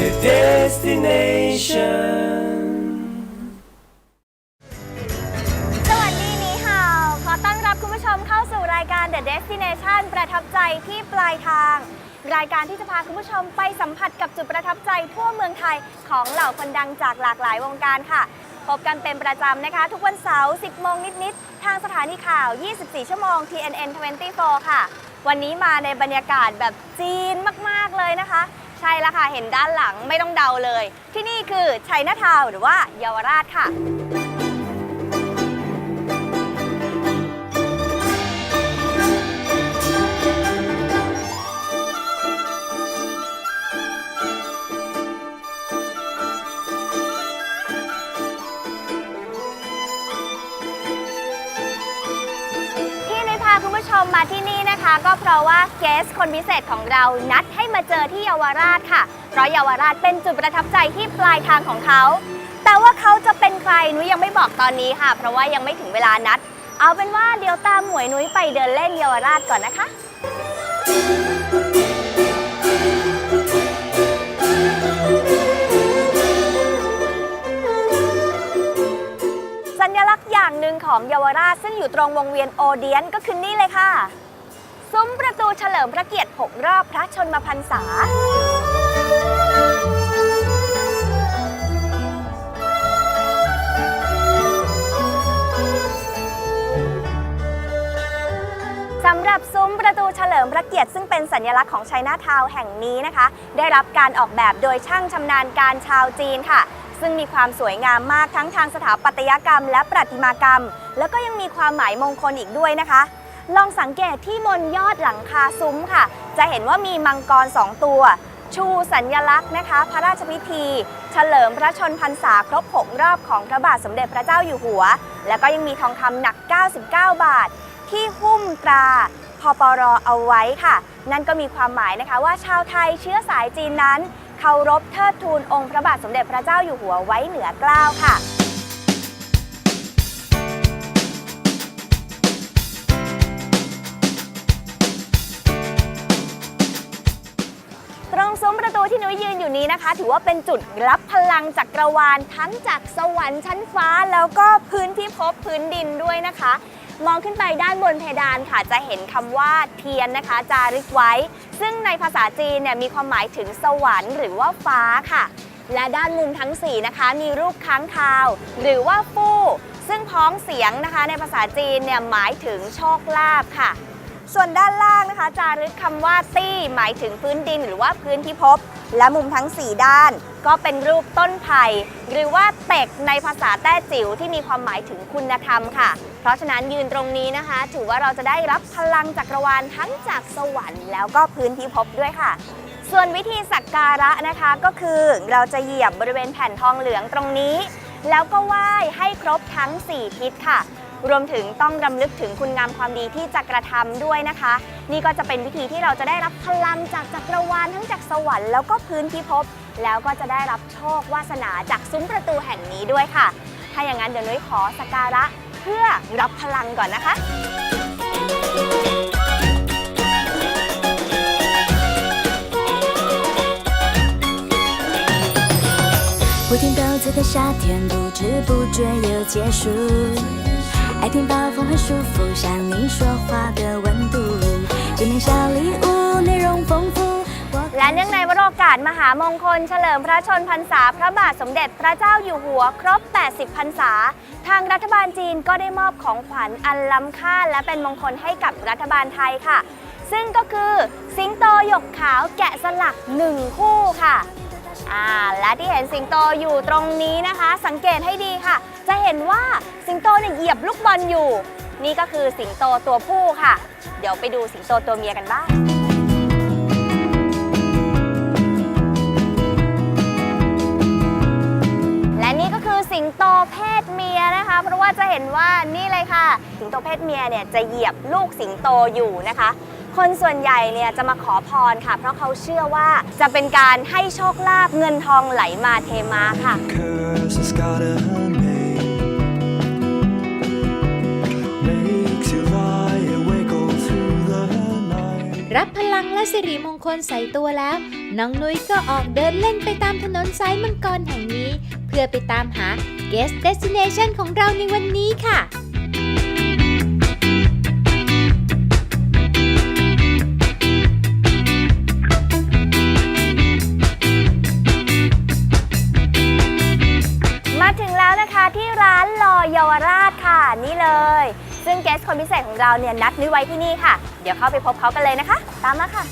destination. สวัสดีนี้ฮาวขอต้อนรับคุณผู้ชมเข้าสู่รายการ The Destination ประทับใจที่ปลายทาง รายการที่จะพาคุณผู้ชมไปสัมผัสกับจุดประทับใจทั่วเมืองไทยของเหล่าคนดังจากหลากหลายวงการค่ะ พบกันเป็นประจำนะคะ ทุกวันเสาร์ 10 โมงนิด ๆ ทางสถานีข่าว 24 ชั่วโมง TNN 24 ค่ะ วันนี้มาในบรรยากาศแบบจีนมาก ๆ เลยนะคะ ใช่แล้วค่ะเห็นด้านหลังไม่ต้องเดาเลย ที่นี่คือชัยนาทาวหรือว่าเยาวราชค่ะ ที่นุ้ยพาคุณผู้ชมมาที่นี่นะ คะ ก็เพราะว่าเกสคนพิเศษของเรานัดให้มาเจอที่เยาวราชค่ะ เพราะเยาวราชเป็นจุดประทับใจที่ปลายทางของเขา แต่ว่าเขาจะเป็นใครนุ้ยยังไม่บอกตอนนี้ค่ะ เพราะว่ายังไม่ถึงเวลานัด เอาเป็นว่าเดี๋ยวตามหมวยนุ้ยไปเดินเล่นเยาวราชก่อนนะคะสัญลักษณ์อย่างหนึ่งของเยาวราชซึ่งอยู่ตรงวงเวียนโอเดียนก็คือนี่เลยค่ะ ซุ้มประตูเฉลิมพระเกียรติ 6 รอบพระชนมพรรษา สำหรับซุ้มประตูเฉลิมพระเกียรติซึ่งเป็นสัญลักษณ์ของชัยนาทาวน์แห่งนี้นะคะ ได้รับการออกแบบโดยช่างชำนาญการชาวจีนค่ะ ซึ่งมีความสวยงามมากทั้งทางสถาปัตยกรรม และประติมากรรม แล้วก็ยังมีความหมายมงคลอีกด้วยนะคะ ลองสังเกตที่บนยอดหลังคาซุ้มค่ะ จะเห็นว่ามีมังกรสองตัว ชูสัญญลักษณ์นะคะ พระราชพิธี เฉลิมพระชนพรรษาครบ 6 รอบของพระบาทสมเด็จพระเจ้าอยู่หัว แล้วก็ยังมีทองคำหนัก 99 บาท ที่หุ้มตราพปรเอาไว้ค่ะ นั่นก็มีความหมายนะคะว่าชาวไทยเชื้อสายจีนนั้นเคารพเทิดทูนองค์พระบาทสมเด็จพระเจ้าอยู่หัวไว้เหนือเกล้าวค่ะ ตรงซุ้มประตูที่นุ้ยยืนอยู่นี้นะคะ ถือว่าเป็นจุดรับพลังจักรวาลทั้งจากสวรรค์ชั้นฟ้าแล้วก็พื้นที่ภพพื้นดินด้วยนะคะ มองขึ้นไปด้านบนเพดานค่ะจะเห็นคำว่าเทียนนะคะ จารึกไว้ ซึ่งในภาษาจีนเนี่ยมีความหมายถึงสวรรค์หรือว่าฟ้าค่ะ และด้านมุมทั้ง 4 นะคะ มีรูปค้างคาว หรือว่าฟู่ซึ่งพ้องเสียงนะคะ ในภาษาจีนเนี่ยหมายถึงโชคลาภค่ะ ส่วนด้านล่างนะคะจารึกคำว่าตี้หมายถึงพื้นดินหรือว่าพื้นที่ภพและมุมทั้ง 4 ด้าน ก็เป็นรูปต้นไผ่หรือว่าเต็กในภาษาแต้จิ๋วที่มีความหมายถึงคุณธรรมค่ะ เพราะฉะนั้นยืนตรงนี้นะคะ ถือว่าเราจะได้รับพลังจักรวาลทั้งจากสวรรค์แล้วก็พื้นที่ภพด้วยค่ะส่วนวิธีสักการะนะคะก็คือเราจะเหยียบบริเวณแผ่นทองเหลืองตรงนี้ แล้วก็ไหว้ให้ครบทั้ง 4 ทิศค่ะ รวมถึงต้องรำลึกถึงคุณงามความดีที่จะกระทำด้วยนะคะ นี่ก็จะเป็นวิธีที่เราจะได้รับพลังจากจักรวาลทั้งจากสวรรค์แล้วก็พื้นที่ภพแล้วก็จะได้รับโชควาสนาจากซุ้มประตูแห่งนี้ด้วยค่ะ ถ้าอย่างนั้นเดี๋ยวนุ้ยขอสักการะเพื่อรับพลังก่อนนะคะ 不停斗嘴的夏天，不知不觉又结束。 爱听暴风很舒服，像你说话的温度。见面小礼物，内容丰富。我 และเนื่องในวโรกาสมหามงคล เฉลิมพระชนพรรษา พระบาทสมเด็จพระเจ้าอยู่หัว ครบ 80 พรรษา ทางรัฐบาลจีนก็ได้มอบของขวัญอันล้ำค่า และเป็นมงคลให้กับรัฐบาลไทยค่ะ ซึ่งก็คือสิงโตหยกขาวแกะสลักหนึ่งคู่ค่ะอ่าและที่เห็นสิงโตอยู่ตรงนี้นะคะ สังเกตให้ดีค่ะ จะเห็นว่าสิ งโตเนี่ยเหยียบลูกบอลอยู่ นี่ก็คือสิงโตตัวผู้ค่ะ เดี๋ยวไปดูสิงโตตัวเมียกันบ้างและนี่ก็คือสิงโตเพศเมียนะคะ เพราะว่าจะเห็นว่านี่เลยค่ะ สิงโตเพศเมียเนี่ยจะเหยียบลูกสิงโตอยู่นะคะ คนส่วนใหญ่เนี่ยจะมาขอพรค่ะ เพราะเขาเชื่อว่าจะเป็นการให้โชคลาภเงินทองไหลมาเทมาค่ะ รับพลังและสิริมงคลใส่ตัวแล้ว น้องนุ้ยก็ออกเดินเล่นไปตามถนนสายมังกรแห่งนี้ เพื่อไปตามหา guest destination ของเราในวันนี้ค่ะมาถึงแล้วนะคะที่ร้านลอเยาวราชค่ะ นี่เลย ซึ่งเกสคนพิเศษของเราเนี่ยนัดนุ้ไว้ที่นี่ค่ะ เดี๋ยวเข้าไปพบเขากันเลยนะคะ ตามมาค่ะ